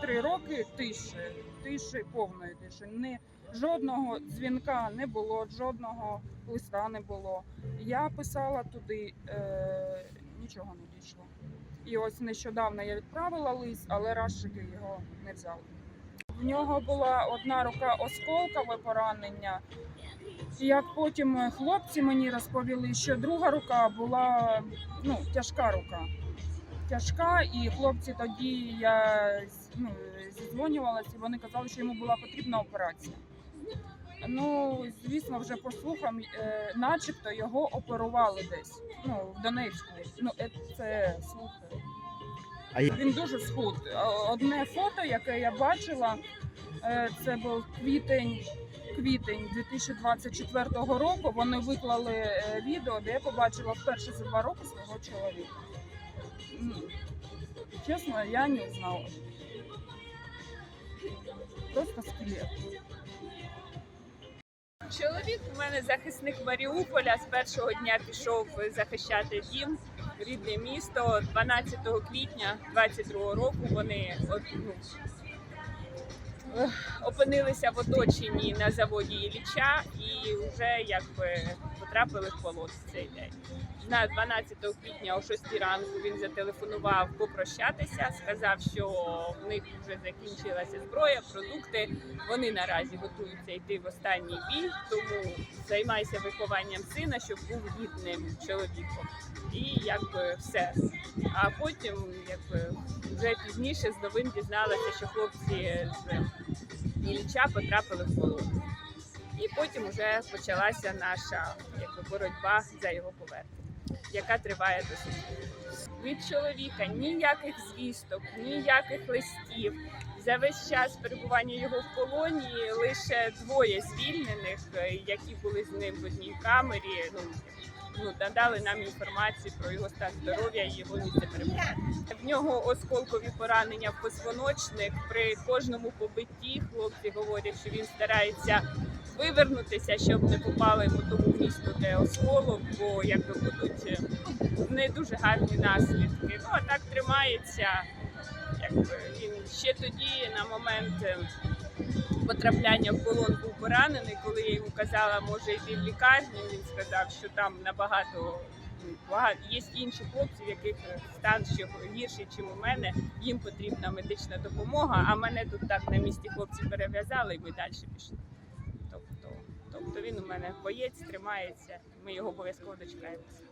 Три роки тиші, тиші, повної тиші. Не, жодного дзвінка не було, жодного листа не було. Я писала туди, е, нічого не дійшло. І ось нещодавно я відправила лист, але розшуки його не взяли. В нього була одна рука осколкове поранення. Як потім хлопці мені розповіли, що друга рука була ну, тяжка рука. Тяжка, і хлопці тоді я ну, зідзвонювалася, і вони казали, що йому була потрібна операція. Ну, звісно, вже по слухам, е, начебто його оперували десь. Ну, в Донецьку. Ну, е, це слухи. А я- Він дуже схуд. Одне фото, яке я бачила, е, це був квітень, квітень 2024 року. Вони виклали е, відео, де я побачила вперше за два роки свого чоловіка. Чесно, я не знала. Просто скелет. Чоловік у мене захисник Маріуполя. З першого дня пішов захищати дім, рідне місто. 12 квітня 22 року вони ну, опинилися в оточенні на заводі Ілліча і вже якби потрапили в полон в цей день. На 12 квітня о 6 ранку він зателефонував попрощатися, сказав, що в них вже закінчилася зброя, продукти. Вони наразі готуються йти в останній бій, тому займайся вихованням сина, щоб був гідним чоловіком. І якби все. А потім, якби вже пізніше з новин дізналася, що хлопці з Ілліча потрапили в полон. І потім вже почалася наша якби, боротьба за його повернення, яка триває до. Від чоловіка ніяких звісток, ніяких листів. За весь час перебування його в полоні лише двоє звільнених, які були з ним в одній камері. Ну, ну надали нам інформацію про його стан здоров'я і його місце перебування. В нього осколкові поранення в позвоночник. При кожному побитті хлопці говорять, що він старається вивернутися, щоб не попали по тому місту, де осколок, бо якби будуть е, не дуже гарні наслідки. Ну а так тримається. Якби він ще тоді, на момент е, потрапляння в полон, був поранений. Коли я йому казала, може йти в лікарню, він сказав, що там набагато багато є інші хлопці, в яких стан ще гірший, ніж у мене. Їм потрібна медична допомога. А мене тут так на місці хлопці перев'язали, і ми далі пішли. Тобто, тобто він у мене боєць, тримається. Ми його обов'язково дочекаємося.